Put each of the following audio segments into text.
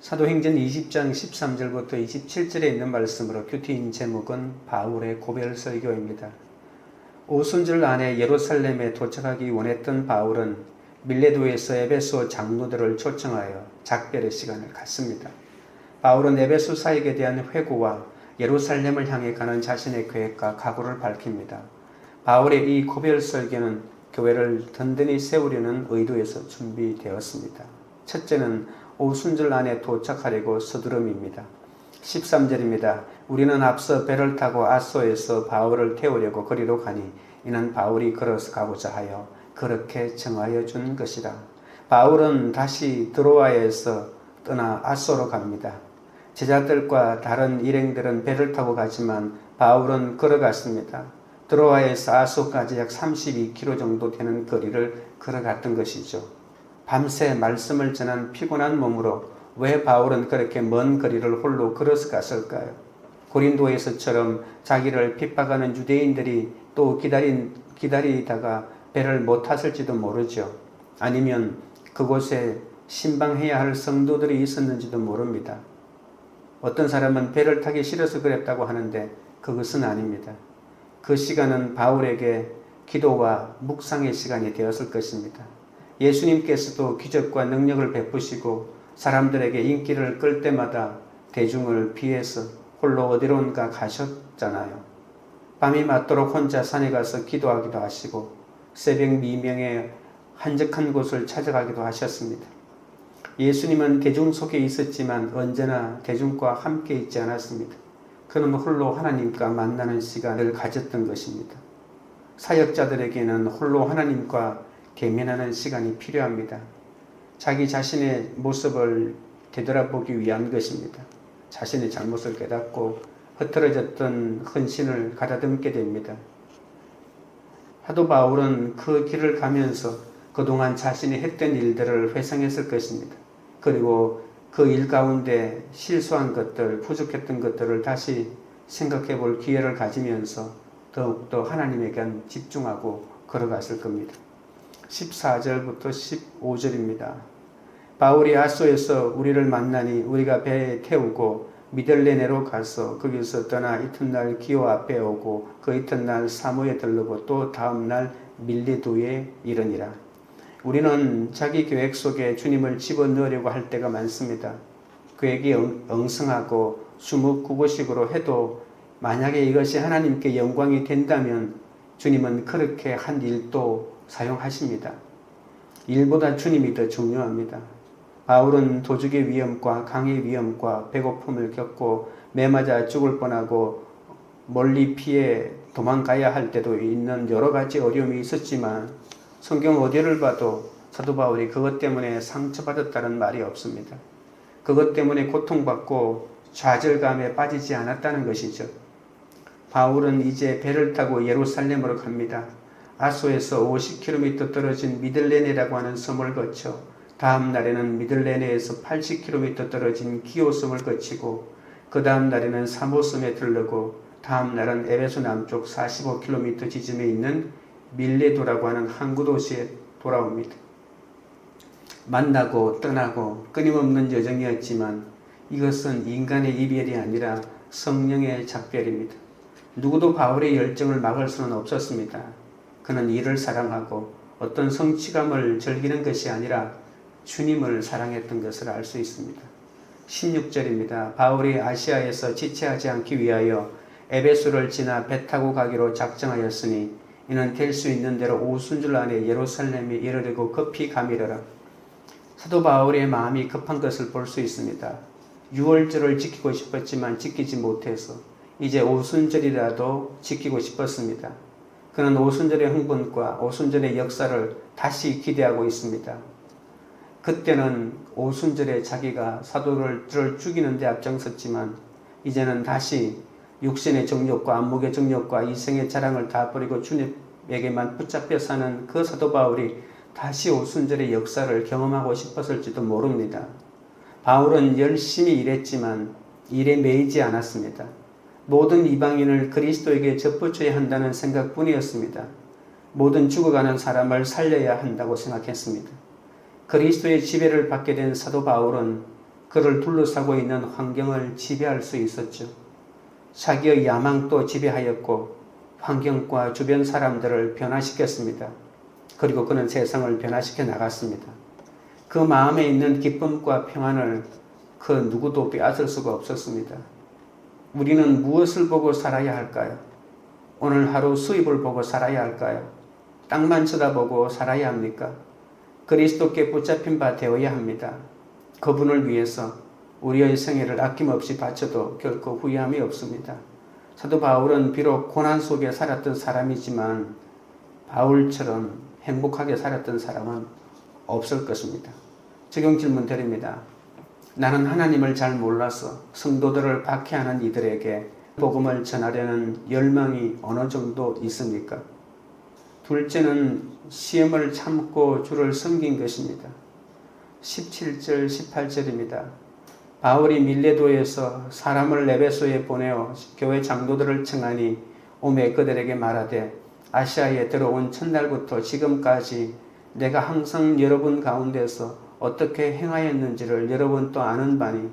사도행전 20장 13절부터 27절에 있는 말씀으로 큐티인 제목은 바울의 고별 설교입니다. 오순절 안에 예루살렘에 도착하기 원했던 바울은 밀레도에서 에베소 장로들을 초청하여 작별의 시간을 갖습니다. 바울은 에베소 사역에 대한 회고와 예루살렘을 향해 가는 자신의 계획과 각오를 밝힙니다. 바울의 이 고별 설교는 교회를 든든히 세우려는 의도에서 준비되었습니다. 첫째는 오순절 안에 도착하려고 서두름입니다. 13절입니다. 우리는 앞서 배를 타고 아소에서 바울을 태우려고 거리로 가니 이는 바울이 걸어서 가고자 하여 그렇게 정하여 준 것이다. 바울은 다시 드로아에서 떠나 아소로 갑니다. 제자들과 다른 일행들은 배를 타고 가지만 바울은 걸어갔습니다. 드로아에서 아소까지 약 32km 정도 되는 거리를 걸어갔던 것이죠. 밤새 말씀을 전한 피곤한 몸으로 왜 바울은 그렇게 먼 거리를 홀로 걸어서 갔을까요? 고린도에서처럼 자기를 핍박하는 유대인들이 또 기다린, 기다리다가 배를 못 탔을지도 모르죠. 아니면 그곳에 신방해야 할 성도들이 있었는지도 모릅니다. 어떤 사람은 배를 타기 싫어서 그랬다고 하는데 그것은 아닙니다. 그 시간은 바울에게 기도와 묵상의 시간이 되었을 것입니다. 예수님께서도 기적과 능력을 베푸시고 사람들에게 인기를 끌 때마다 대중을 피해서 홀로 어디론가 가셨잖아요. 밤이 맞도록 혼자 산에 가서 기도하기도 하시고 새벽 미명에 한적한 곳을 찾아가기도 하셨습니다. 예수님은 대중 속에 있었지만 언제나 대중과 함께 있지 않았습니다. 그는 홀로 하나님과 만나는 시간을 가졌던 것입니다. 사역자들에게는 홀로 하나님과 대면하는 시간이 필요합니다. 자기 자신의 모습을 되돌아보기 위한 것입니다. 자신의 잘못을 깨닫고 흐트러졌던 헌신을 가다듬게 됩니다. 사도 바울은 그 길을 가면서 그동안 자신이 했던 일들을 회상했을 것입니다. 그리고 그 일 가운데 실수한 것들, 부족했던 것들을 다시 생각해 볼 기회를 가지면서 더욱더 하나님에게 집중하고 걸어갔을 겁니다. 14절부터 15절입니다. 바울이 아소에서 우리를 만나니 우리가 배에 태우고 미델레네로 가서 거기서 떠나 이튿날 기호 앞에 오고 그 이튿날 사무에 들르고 또 다음날 밀리도에 이르니라. 우리는 자기 계획 속에 주님을 집어넣으려고 할 때가 많습니다. 계획이 엉성하고 수묵구구식으로 해도 만약에 이것이 하나님께 영광이 된다면 주님은 그렇게 한 일도 사용하십니다. 일보다 주님이 더 중요합니다. 바울은 도적의 위험과 강의 위험과 배고픔을 겪고 매맞아 죽을 뻔하고 멀리 피해 도망가야 할 때도 있는 여러 가지 어려움이 있었지만 성경 어디를 봐도 사도 바울이 그것 때문에 상처받았다는 말이 없습니다. 그것 때문에 고통받고 좌절감에 빠지지 않았다는 것이죠. 바울은 이제 배를 타고 예루살렘으로 갑니다. 아소에서 50km 떨어진 미들레네라고 하는 섬을 거쳐 다음 날에는 미들레네에서 80km 떨어진 기오섬을 거치고 그 다음 날에는 사모섬에 들르고 다음 날은 에베소 남쪽 45km 지점에 있는 밀레도라고 하는 항구 도시에 돌아옵니다. 만나고 떠나고 끊임없는 여정이었지만 이것은 인간의 이별이 아니라 성령의 작별입니다. 누구도 바울의 열정을 막을 수는 없었습니다. 그는 이를 사랑하고 어떤 성취감을 즐기는 것이 아니라 주님을 사랑했던 것을 알 수 있습니다. 16절입니다. 바울이 아시아에서 지체하지 않기 위하여 에베소를 지나 배 타고 가기로 작정하였으니 이는 될 수 있는 대로 오순절 안에 예루살렘에 이르려고 급히 가미르라. 사도 바울의 마음이 급한 것을 볼 수 있습니다. 6월절을 지키고 싶었지만 지키지 못해서 이제 오순절이라도 지키고 싶었습니다. 그는 오순절의 흥분과 오순절의 역사를 다시 기대하고 있습니다. 그때는 오순절에 자기가 사도를 죽이는 데 앞장섰지만 이제는 다시 육신의 정욕과 안목의 정욕과 이생의 자랑을 다 버리고 주님에게만 붙잡혀 사는 그 사도 바울이 다시 오순절의 역사를 경험하고 싶었을지도 모릅니다. 바울은 열심히 일했지만 일에 매이지 않았습니다. 모든 이방인을 그리스도에게 접붙여야 한다는 생각뿐이었습니다. 모든 죽어가는 사람을 살려야 한다고 생각했습니다. 그리스도의 지배를 받게 된 사도 바울은 그를 둘러싸고 있는 환경을 지배할 수 있었죠. 자기의 야망도 지배하였고 환경과 주변 사람들을 변화시켰습니다. 그리고 그는 세상을 변화시켜 나갔습니다. 그 마음에 있는 기쁨과 평안을 그 누구도 빼앗을 수가 없었습니다. 우리는 무엇을 보고 살아야 할까요? 오늘 하루 수입을 보고 살아야 할까요? 땅만 쳐다보고 살아야 합니까? 그리스도께 붙잡힌 바 되어야 합니다. 그분을 위해서 우리의 생애를 아낌없이 바쳐도 결코 후회함이 없습니다. 사도 바울은 비록 고난 속에 살았던 사람이지만 바울처럼 행복하게 살았던 사람은 없을 것입니다. 적용 질문 드립니다. 나는 하나님을 잘 몰라서 성도들을 박해하는 이들에게 복음을 전하려는 열망이 어느 정도 있습니까? 둘째는 시험을 참고 주를 섬긴 것입니다. 17절, 18절입니다. 바울이 밀레도에서 사람을 레베소에 보내어 교회 장로들을 청하니 오매 그들에게 말하되 아시아에 들어온 첫날부터 지금까지 내가 항상 여러분 가운데서 어떻게 행하였는지를 여러분 또 아는 바니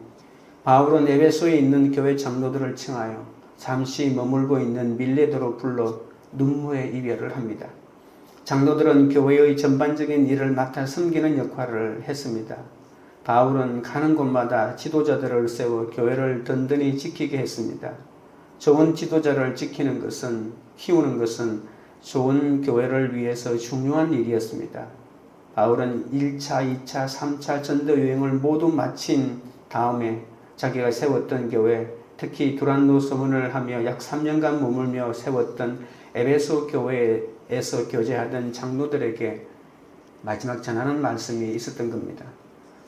바울은 에베소에 있는 교회 장로들을 청하여 잠시 머물고 있는 밀레도로 불러 눈물의 이별을 합니다. 장로들은 교회의 전반적인 일을 맡아 섬기는 역할을 했습니다. 바울은 가는 곳마다 지도자들을 세워 교회를 든든히 지키게 했습니다. 좋은 지도자를 지키는 것은, 키우는 것은 좋은 교회를 위해서 중요한 일이었습니다. 바울은 1차, 2차, 3차 전도 여행을 모두 마친 다음에 자기가 세웠던 교회, 특히 두란노 서문을 하며 약 3년간 머물며 세웠던 에베소 교회에서 교제하던 장로들에게 마지막 전하는 말씀이 있었던 겁니다.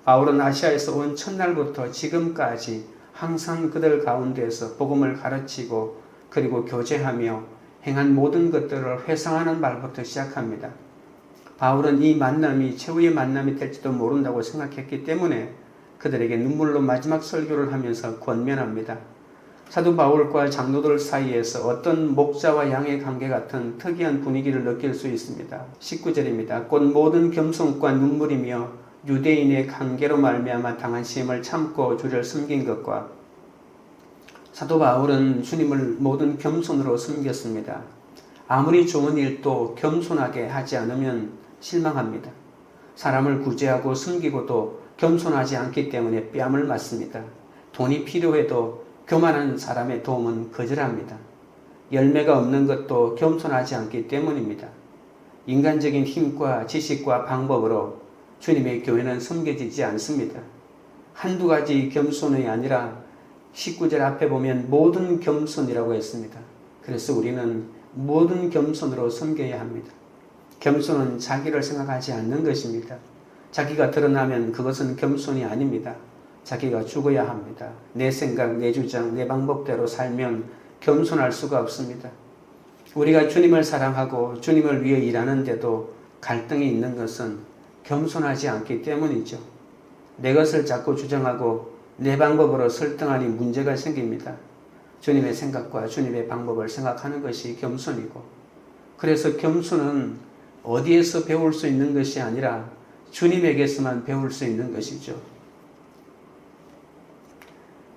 바울은 아시아에서 온 첫날부터 지금까지 항상 그들 가운데서 복음을 가르치고 그리고 교제하며 행한 모든 것들을 회상하는 말부터 시작합니다. 바울은 이 만남이 최후의 만남이 될지도 모른다고 생각했기 때문에 그들에게 눈물로 마지막 설교를 하면서 권면합니다. 사도 바울과 장로들 사이에서 어떤 목자와 양의 관계 같은 특이한 분위기를 느낄 수 있습니다. 19절입니다. 곧 모든 겸손과 눈물이며 유대인의 관계로 말미암아 당한 시험을 참고 주를 섬긴 것과 사도 바울은 주님을 모든 겸손으로 섬겼습니다. 아무리 좋은 일도 겸손하게 하지 않으면 실망합니다. 사람을 구제하고 섬기고도 겸손하지 않기 때문에 뺨을 맞습니다. 돈이 필요해도 교만한 사람의 도움은 거절합니다. 열매가 없는 것도 겸손하지 않기 때문입니다. 인간적인 힘과 지식과 방법으로 주님의 교회는 섬겨지지 않습니다. 한두 가지 겸손이 아니라 19절 앞에 보면 모든 겸손이라고 했습니다. 그래서 우리는 모든 겸손으로 섬겨야 합니다. 겸손은 자기를 생각하지 않는 것입니다. 자기가 드러나면 그것은 겸손이 아닙니다. 자기가 죽어야 합니다. 내 생각, 내 주장, 내 방법대로 살면 겸손할 수가 없습니다. 우리가 주님을 사랑하고 주님을 위해 일하는데도 갈등이 있는 것은 겸손하지 않기 때문이죠. 내 것을 자꾸 주장하고 내 방법으로 설득하니 문제가 생깁니다. 주님의 생각과 주님의 방법을 생각하는 것이 겸손이고, 그래서 겸손은 어디에서 배울 수 있는 것이 아니라 주님에게서만 배울 수 있는 것이죠.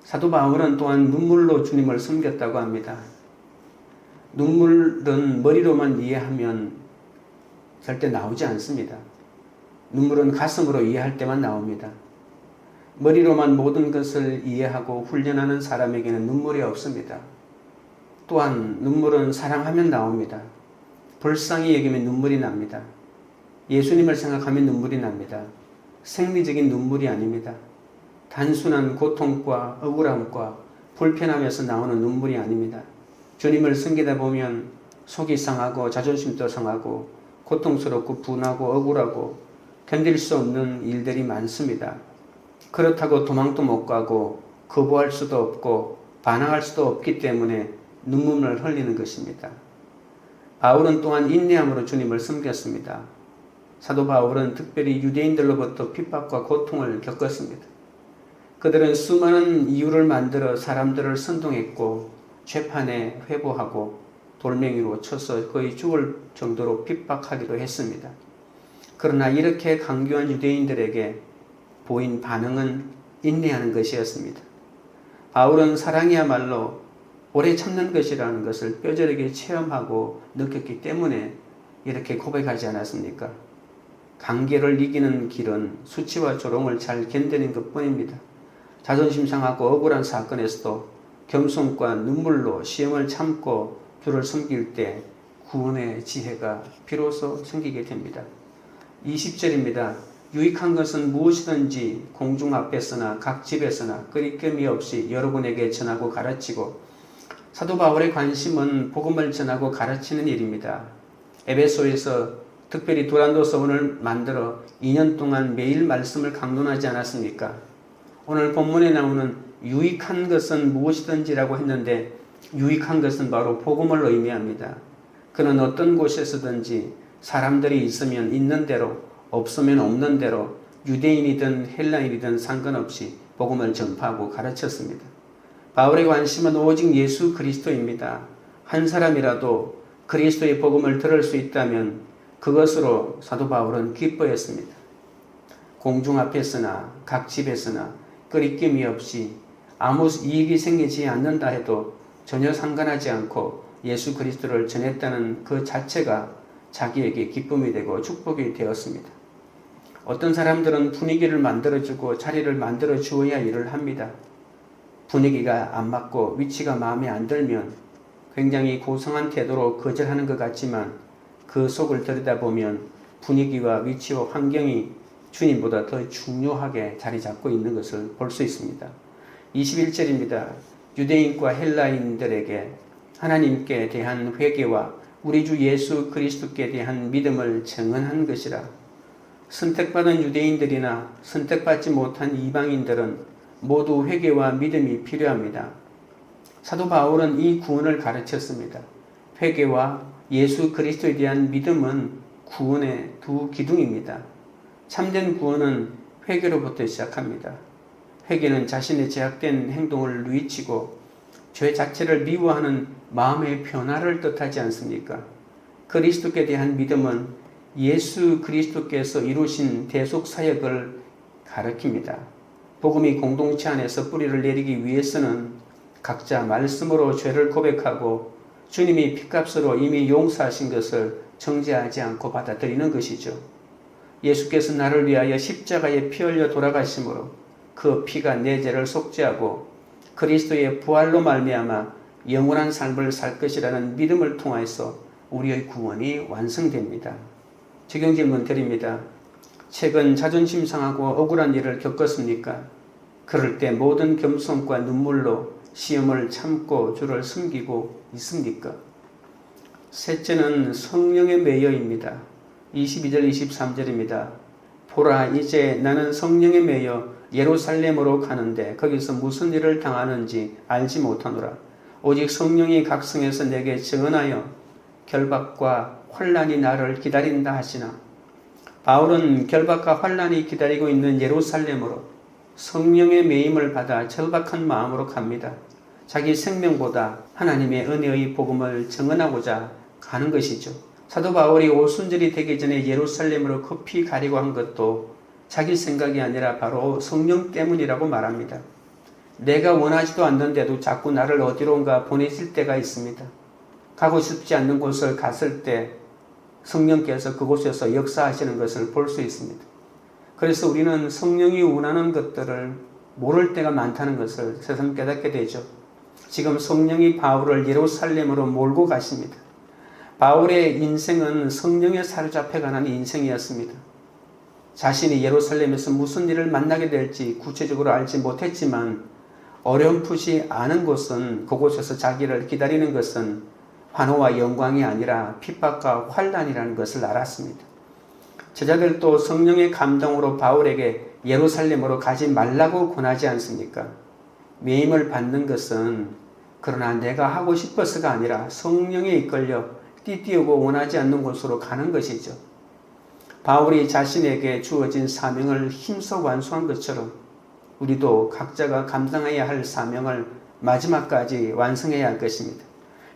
사도 바울은 또한 눈물로 주님을 섬겼다고 합니다. 눈물은 머리로만 이해하면 절대 나오지 않습니다. 눈물은 가슴으로 이해할 때만 나옵니다. 머리로만 모든 것을 이해하고 훈련하는 사람에게는 눈물이 없습니다. 또한 눈물은 사랑하면 나옵니다. 불쌍히 여기면 눈물이 납니다. 예수님을 생각하면 눈물이 납니다. 생리적인 눈물이 아닙니다. 단순한 고통과 억울함과 불편함에서 나오는 눈물이 아닙니다. 주님을 섬기다 보면 속이 상하고 자존심도 상하고 고통스럽고 분하고 억울하고 견딜 수 없는 일들이 많습니다. 그렇다고 도망도 못 가고 거부할 수도 없고 반항할 수도 없기 때문에 눈물을 흘리는 것입니다. 바울은 또한 인내함으로 주님을 섬겼습니다. 사도 바울은 특별히 유대인들로부터 핍박과 고통을 겪었습니다. 그들은 수많은 이유를 만들어 사람들을 선동했고 재판에 회부하고 돌멩이로 쳐서 거의 죽을 정도로 핍박하기도 했습니다. 그러나 이렇게 강교한 유대인들에게 보인 반응은 인내하는 것이었습니다. 바울은 사랑이야말로 오래 참는 것이라는 것을 뼈저리게 체험하고 느꼈기 때문에 이렇게 고백하지 않았습니까? 관계를 이기는 길은 수치와 조롱을 잘 견디는 것 뿐입니다. 자존심 상하고 억울한 사건에서도 겸손과 눈물로 시험을 참고 주를 섬길 때 구원의 지혜가 비로소 생기게 됩니다. 20절입니다. 유익한 것은 무엇이든지 공중 앞에서나 각 집에서나 끄리낌이 없이 여러분에게 전하고 가르치고 사도 바울의 관심은 복음을 전하고 가르치는 일입니다. 에베소에서 특별히 도란도 서원을 만들어 2년 동안 매일 말씀을 강론하지 않았습니까? 오늘 본문에 나오는 유익한 것은 무엇이든지라고 했는데 유익한 것은 바로 복음을 의미합니다. 그는 어떤 곳에서든지 사람들이 있으면 있는 대로 없으면 없는 대로 유대인이든 헬라인이든 상관없이 복음을 전파하고 가르쳤습니다. 바울의 관심은 오직 예수 그리스도입니다. 한 사람이라도 그리스도의 복음을 들을 수 있다면 그것으로 사도 바울은 기뻐했습니다. 공중 앞에 서나 각 집에 서나 끄리낌이 없이 아무 이익이 생기지 않는다 해도 전혀 상관하지 않고 예수 그리스도를 전했다는 그 자체가 자기에게 기쁨이 되고 축복이 되었습니다. 어떤 사람들은 분위기를 만들어주고 자리를 만들어 주어야 일을 합니다. 분위기가 안 맞고 위치가 마음에 안 들면 굉장히 고성한 태도로 거절하는 것 같지만 그 속을 들여다보면 분위기와 위치와 환경이 주님보다 더 중요하게 자리 잡고 있는 것을 볼 수 있습니다. 21절입니다. 유대인과 헬라인들에게 하나님께 대한 회개와 우리 주 예수 그리스도께 대한 믿음을 증언한 것이라. 선택받은 유대인들이나 선택받지 못한 이방인들은 모두 회개와 믿음이 필요합니다. 사도 바울은 이 구원을 가르쳤습니다. 회개와 예수 그리스도에 대한 믿음은 구원의 두 기둥입니다. 참된 구원은 회개로부터 시작합니다. 회개는 자신의 제약된 행동을 누이치고 죄 자체를 미워하는 마음의 변화를 뜻하지 않습니까? 그리스도께 대한 믿음은 예수 그리스도께서 이루신 대속 사역을 가르킵니다. 복음이 공동체 안에서 뿌리를 내리기 위해서는 각자 말씀으로 죄를 고백하고 주님이 피값으로 이미 용서하신 것을 정죄하지 않고 받아들이는 것이죠. 예수께서 나를 위하여 십자가에 피 흘려 돌아가심으로 그 피가 내 죄를 속죄하고 그리스도의 부활로 말미암아 영원한 삶을 살 것이라는 믿음을 통해서 우리의 구원이 완성됩니다. 적용 질문 드립니다. 최근 자존심 상하고 억울한 일을 겪었습니까? 그럴 때 모든 겸손과 눈물로 시험을 참고 주를 숨기고 있습니까? 셋째는 성령의 매여입니다. 22절 23절입니다. 보라 이제 나는 성령에 매여 예루살렘으로 가는데 거기서 무슨 일을 당하는지 알지 못하노라. 오직 성령이 각성해서 내게 증언하여 결박과 환란이 나를 기다린다 하시나. 바울은 결박과 환란이 기다리고 있는 예루살렘으로 성령의 매임을 받아 절박한 마음으로 갑니다. 자기 생명보다 하나님의 은혜의 복음을 증언하고자 가는 것이죠. 사도 바울이 오순절이 되기 전에 예루살렘으로 급히 가려고 한 것도 자기 생각이 아니라 바로 성령 때문이라고 말합니다. 내가 원하지도 않는데도 자꾸 나를 어디론가 보내실 때가 있습니다. 가고 싶지 않는 곳을 갔을 때 성령께서 그곳에서 역사하시는 것을 볼 수 있습니다. 그래서 우리는 성령이 원하는 것들을 모를 때가 많다는 것을 새삼 깨닫게 되죠. 지금 성령이 바울을 예루살렘으로 몰고 가십니다. 바울의 인생은 성령에 사로잡혀가는 인생이었습니다. 자신이 예루살렘에서 무슨 일을 만나게 될지 구체적으로 알지 못했지만 어렴풋이 아는 것은 그곳에서 자기를 기다리는 것은 환호와 영광이 아니라 핍박과 환란이라는 것을 알았습니다. 제자들도 성령의 감동으로 바울에게 예루살렘으로 가지 말라고 권하지 않습니까? 매임을 받는 것은 그러나 내가 하고 싶어서가 아니라 성령에 이끌려 띠띠우고 원하지 않는 곳으로 가는 것이죠. 바울이 자신에게 주어진 사명을 힘써 완수한 것처럼 우리도 각자가 감당해야 할 사명을 마지막까지 완성해야 할 것입니다.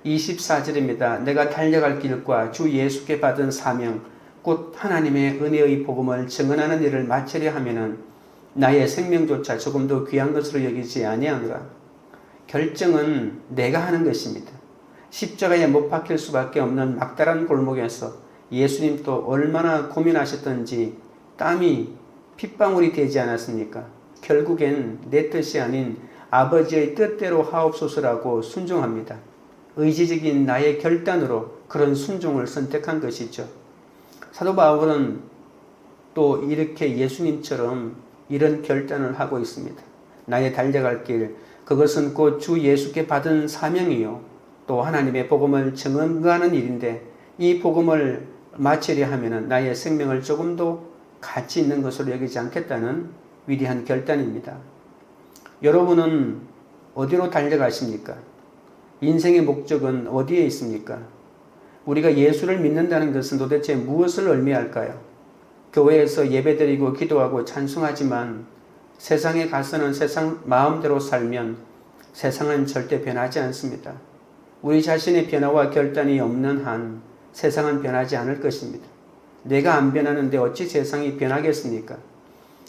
24절입니다. 내가 달려갈 길과 주 예수께 받은 사명, 곧 하나님의 은혜의 복음을 증언하는 일을 마치려 하면은 나의 생명조차 조금 더 귀한 것으로 여기지 아니하노라. 결정은 내가 하는 것입니다. 십자가에 못 박힐 수밖에 없는 막다른 골목에서 예수님도 얼마나 고민하셨던지 땀이 핏방울이 되지 않았습니까? 결국엔 내 뜻이 아닌 아버지의 뜻대로 하옵소서라고 순종합니다. 의지적인 나의 결단으로 그런 순종을 선택한 것이죠. 사도 바울은 또 이렇게 예수님처럼 이런 결단을 하고 있습니다. 나의 달려갈 길, 그것은 곧 주 예수께 받은 사명이요. 또 하나님의 복음을 증언하는 일인데 이 복음을 마치려 하면은 나의 생명을 조금도 가치 있는 것으로 여기지 않겠다는 위대한 결단입니다. 여러분은 어디로 달려가십니까? 인생의 목적은 어디에 있습니까? 우리가 예수를 믿는다는 것은 도대체 무엇을 의미할까요? 교회에서 예배드리고 기도하고 찬송하지만 세상에 가서는 세상 마음대로 살면 세상은 절대 변하지 않습니다. 우리 자신의 변화와 결단이 없는 한 세상은 변하지 않을 것입니다. 내가 안 변하는데 어찌 세상이 변하겠습니까?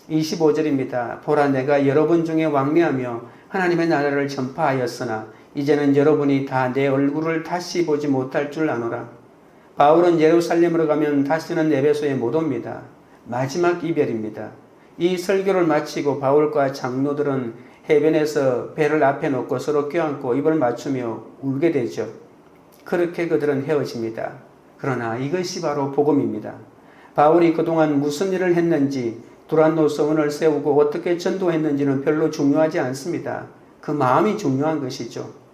25절입니다. 보라 내가 여러분 중에 왕래하며 하나님의 나라를 전파하였으나 이제는 여러분이 다 내 얼굴을 다시 보지 못할 줄 아노라. 바울은 예루살렘으로 가면 다시는 에베소에 못 옵니다. 마지막 이별입니다. 이 설교를 마치고 바울과 장로들은 해변에서 배를 앞에 놓고 서로 껴안고 입을 맞추며 울게 되죠. 그렇게 그들은 헤어집니다. 그러나 이것이 바로 복음입니다. 바울이 그동안 무슨 일을 했는지 두란노 서원을 세우고 어떻게 전도했는지는 별로 중요하지 않습니다. 그 마음이 중요한 것이죠.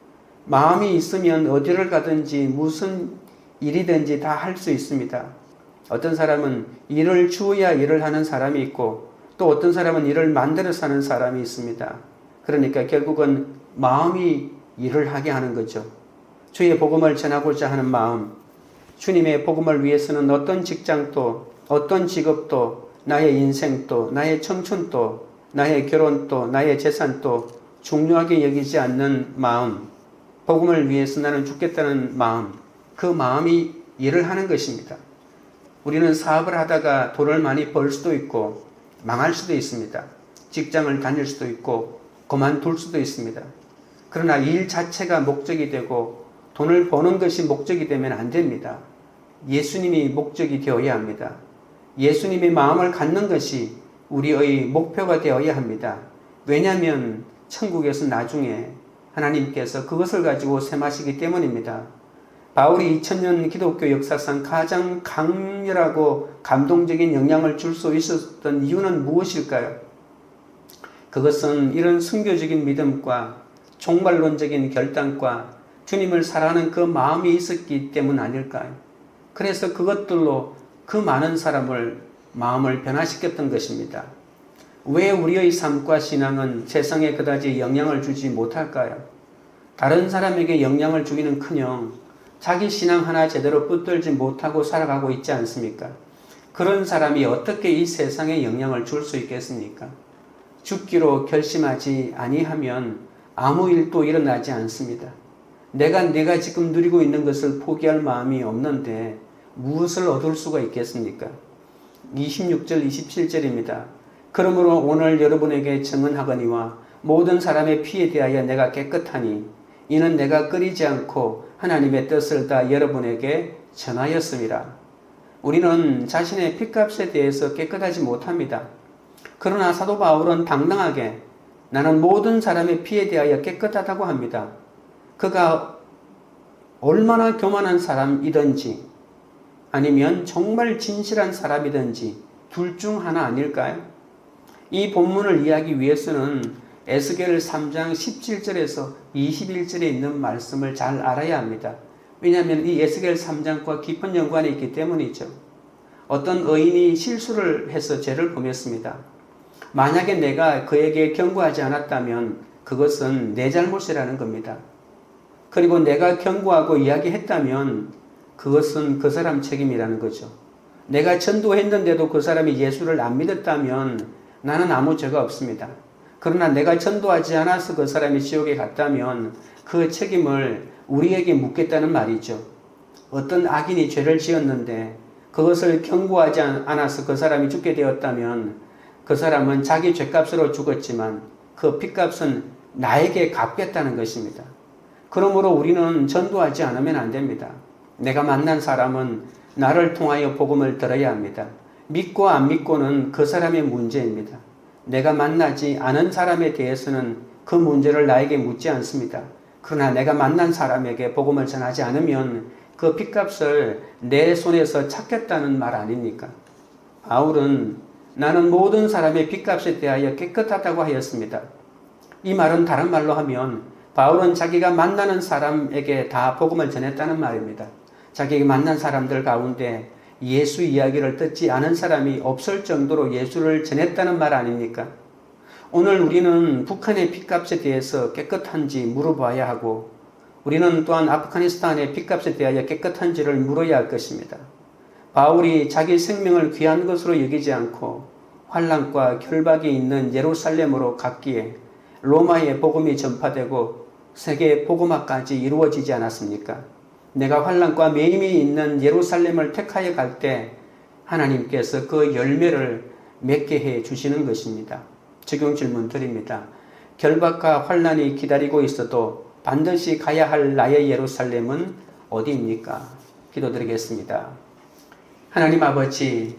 마음이 있으면 어디를 가든지 무슨 일이든지 다 할 수 있습니다. 어떤 사람은 일을 주어야 일을 하는 사람이 있고 또 어떤 사람은 일을 만들어서 하는 사람이 있습니다. 그러니까 결국은 마음이 일을 하게 하는 거죠. 주의 복음을 전하고자 하는 마음, 주님의 복음을 위해서는 어떤 직장도, 어떤 직업도, 나의 인생도, 나의 청춘도, 나의 결혼도, 나의 재산도 중요하게 여기지 않는 마음, 복음을 위해서 나는 죽겠다는 마음, 그 마음이 일을 하는 것입니다. 우리는 사업을 하다가 돈을 많이 벌 수도 있고 망할 수도 있습니다. 직장을 다닐 수도 있고 그만둘 수도 있습니다. 그러나 일 자체가 목적이 되고 돈을 버는 것이 목적이 되면 안 됩니다. 예수님이 목적이 되어야 합니다. 예수님의 마음을 갖는 것이 우리의 목표가 되어야 합니다. 왜냐하면 천국에서 나중에 하나님께서 그것을 가지고 셈하시기 때문입니다. 바울이 2000년 기독교 역사상 가장 강렬하고 감동적인 영향을 줄 수 있었던 이유는 무엇일까요? 그것은 이런 순교적인 믿음과 종말론적인 결단과 주님을 사랑하는 그 마음이 있었기 때문 아닐까요? 그래서 그것들로 그 많은 사람을 마음을 변화시켰던 것입니다. 왜 우리의 삶과 신앙은 세상에 그다지 영향을 주지 못할까요? 다른 사람에게 영향을 주기는 커녕 자기 신앙 하나 제대로 붙들지 못하고 살아가고 있지 않습니까? 그런 사람이 어떻게 이 세상에 영향을 줄 수 있겠습니까? 죽기로 결심하지 아니하면 아무 일도 일어나지 않습니다. 내가 내가 지금 누리고 있는 것을 포기할 마음이 없는데 무엇을 얻을 수가 있겠습니까? 26절 27절입니다. 그러므로 오늘 여러분에게 증언하거니와 모든 사람의 피에 대하여 내가 깨끗하니 이는 내가 끓이지 않고 하나님의 뜻을 다 여러분에게 전하였습니다. 우리는 자신의 피값에 대해서 깨끗하지 못합니다. 그러나 사도 바울은 당당하게 나는 모든 사람의 피에 대하여 깨끗하다고 합니다. 그가 얼마나 교만한 사람이든지 아니면 정말 진실한 사람이든지 둘 중 하나 아닐까요? 이 본문을 이해하기 위해서는 에스겔 3장 17절에서 21절에 있는 말씀을 잘 알아야 합니다. 왜냐하면 이 에스겔 3장과 깊은 연관이 있기 때문이죠. 어떤 의인이 실수를 해서 죄를 범했습니다. 만약에 내가 그에게 경고하지 않았다면 그것은 내 잘못이라는 겁니다. 그리고 내가 경고하고 이야기했다면 그것은 그 사람 책임이라는 거죠. 내가 전도했는데도 그 사람이 예수를 안 믿었다면 나는 아무 죄가 없습니다. 그러나 내가 전도하지 않아서 그 사람이 지옥에 갔다면 그 책임을 우리에게 묻겠다는 말이죠. 어떤 악인이 죄를 지었는데 그것을 경고하지 않아서 그 사람이 죽게 되었다면 그 사람은 자기 죄값으로 죽었지만 그 핏값은 나에게 갚겠다는 것입니다. 그러므로 우리는 전도하지 않으면 안 됩니다. 내가 만난 사람은 나를 통하여 복음을 들어야 합니다. 믿고 안 믿고는 그 사람의 문제입니다. 내가 만나지 않은 사람에 대해서는 그 문제를 나에게 묻지 않습니다. 그러나 내가 만난 사람에게 복음을 전하지 않으면 그 핏값을 내 손에서 찾겠다는 말 아닙니까? 바울은 나는 모든 사람의 핏값에 대하여 깨끗하다고 하였습니다. 이 말은 다른 말로 하면 바울은 자기가 만나는 사람에게 다 복음을 전했다는 말입니다. 자기가 만난 사람들 가운데 예수 이야기를 듣지 않은 사람이 없을 정도로 예수를 전했다는 말 아닙니까? 오늘 우리는 북한의 핏값에 대해서 깨끗한지 물어봐야 하고 우리는 또한 아프가니스탄의 핏값에 대하여 깨끗한지를 물어야 할 것입니다. 바울이 자기 생명을 귀한 것으로 여기지 않고 환란과 결박이 있는 예루살렘으로 갔기에 로마의 복음이 전파되고 세계 복음화까지 이루어지지 않았습니까? 내가 환란과 매임이 있는 예루살렘을 택하여 갈 때 하나님께서 그 열매를 맺게 해 주시는 것입니다. 적용 질문 드립니다. 결박과 환란이 기다리고 있어도 반드시 가야 할 나의 예루살렘은 어디입니까? 기도드리겠습니다. 하나님 아버지,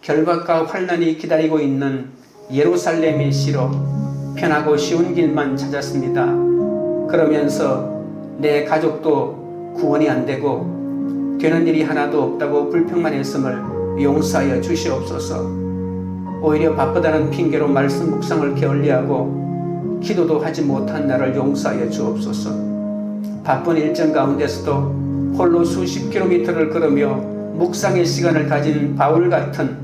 결박과 환란이 기다리고 있는 예루살렘이 싫어 편하고 쉬운 길만 찾았습니다. 그러면서 내 가족도 구원이 안 되고 되는 일이 하나도 없다고 불평만 했음을 용서하여 주시옵소서. 오히려 바쁘다는 핑계로 말씀 묵상을 게을리하고 기도도 하지 못한 나를 용서하여 주옵소서. 바쁜 일정 가운데서도 홀로 수십 킬로미터를 걸으며 묵상의 시간을 가진 바울 같은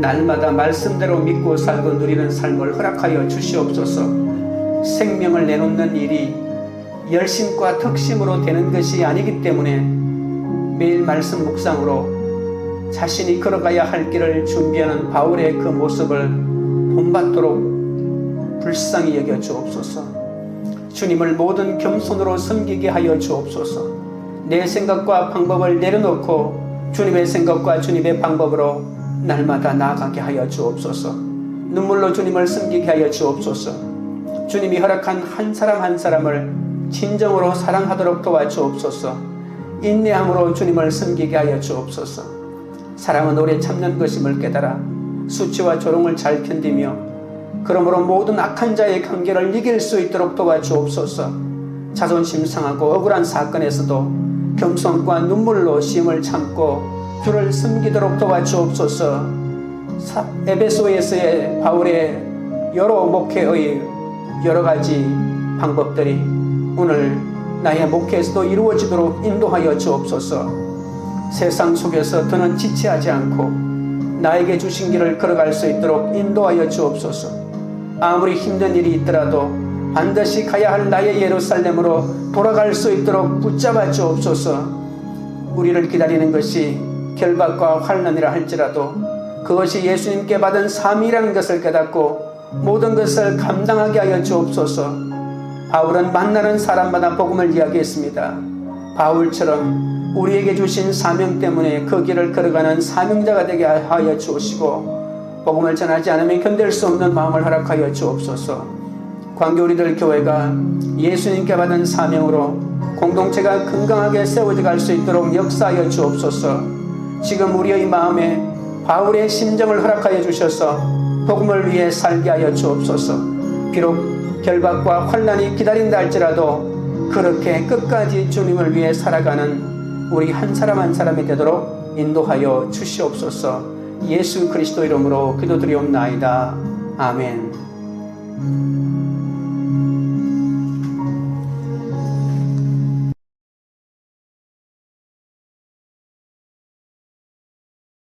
날마다 말씀대로 믿고 살고 누리는 삶을 허락하여 주시옵소서. 생명을 내놓는 일이 열심과 턱심으로 되는 것이 아니기 때문에 매일 말씀 묵상으로 자신이 걸어가야 할 길을 준비하는 바울의 그 모습을 본받도록 불쌍히 여겨 주옵소서. 주님을 모든 겸손으로 섬기게 하여 주옵소서. 내 생각과 방법을 내려놓고 주님의 생각과 주님의 방법으로 날마다 나아가게 하여 주옵소서. 눈물로 주님을 섬기게 하여 주옵소서. 주님이 허락한 한 사람 한 사람을 진정으로 사랑하도록 도와주옵소서. 인내함으로 주님을 섬기게 하여 주옵소서. 사랑은 오래 참는 것임을 깨달아 수치와 조롱을 잘 견디며 그러므로 모든 악한 자의 관계를 이길 수 있도록 도와주옵소서. 자존심 상하고 억울한 사건에서도 겸손과 눈물로 시험을 참고 주를 섬기도록 도와주옵소서. 에베소에서의 바울의 여러 목회의 여러 가지 방법들이 오늘 나의 목회에서도 이루어지도록 인도하여 주옵소서. 세상 속에서 더는 지체하지 않고 나에게 주신 길을 걸어갈 수 있도록 인도하여 주옵소서. 아무리 힘든 일이 있더라도 반드시 가야 할 나의 예루살렘으로 돌아갈 수 있도록 붙잡아 주옵소서. 우리를 기다리는 것이 결박과 환란이라 할지라도 그것이 예수님께 받은 삶이라는 것을 깨닫고 모든 것을 감당하게 하여 주옵소서. 바울은 만나는 사람마다 복음을 이야기했습니다. 바울처럼 우리에게 주신 사명 때문에 그 길을 걸어가는 사명자가 되게 하여 주시고 복음을 전하지 않으면 견딜 수 없는 마음을 허락하여 주옵소서. 광교 우리들 교회가 예수님께 받은 사명으로 공동체가 건강하게 세워져 갈 수 있도록 역사하여 주옵소서. 지금 우리의 마음에 바울의 심정을 허락하여 주셔서 복음을 위해 살게 하여 주옵소서. 비록 결박과 환란이 기다린다 할지라도 그렇게 끝까지 주님을 위해 살아가는 우리 한 사람 한 사람이 되도록 인도하여 주시옵소서. 예수 그리스도 이름으로 기도드리옵나이다. 아멘.